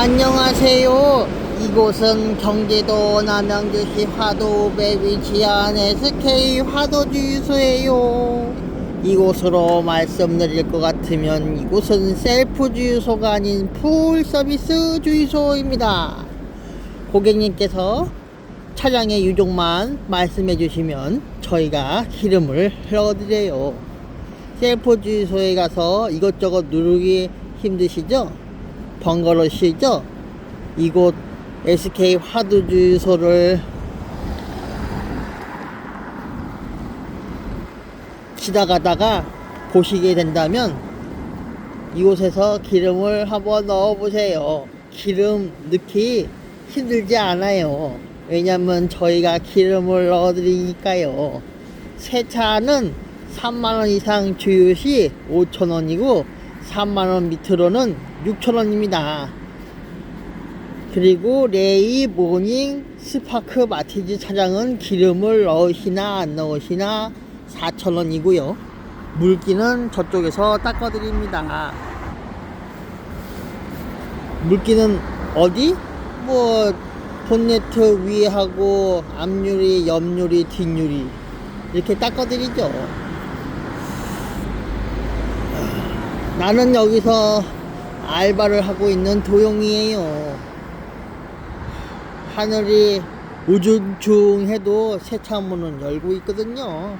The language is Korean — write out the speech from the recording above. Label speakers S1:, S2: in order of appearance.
S1: 안녕하세요. 이곳은 경기도 남양주시 화도읍에 위치한 SK 화도주유소예요. 이곳으로 말씀드릴 것 같으면 이곳은 셀프 주유소가 아닌 풀 서비스 주유소입니다. 고객님께서 차량의 유종만 말씀해 주시면 저희가 기름을 넣어드려요. 셀프 주유소에 가서 이것저것 누르기 힘드시죠? 번거로우시죠? 이곳 SK 화두 주유소를 지나가다가 보시게 된다면 이곳에서 기름을 한번 넣어 보세요. 기름 넣기 힘들지 않아요. 왜냐면 저희가 기름을 넣어 드리니까요. 새 차는 3만원 이상 주유 시 5천원이고 3만원 밑으로는 6천원입니다. 그리고 레이 모닝 스파크 마티즈 차량은 기름을 넣으시나 안 넣으시나 4천원이고요. 물기는 저쪽에서 닦아드립니다. 물기는 어디? 뭐 본네트 위에 하고 앞유리, 옆유리, 뒷유리 이렇게 닦아드리죠. 나는 여기서 알바를 하고 있는 도용이에요. 하늘이 우중충해도 세차 문은 열고 있거든요.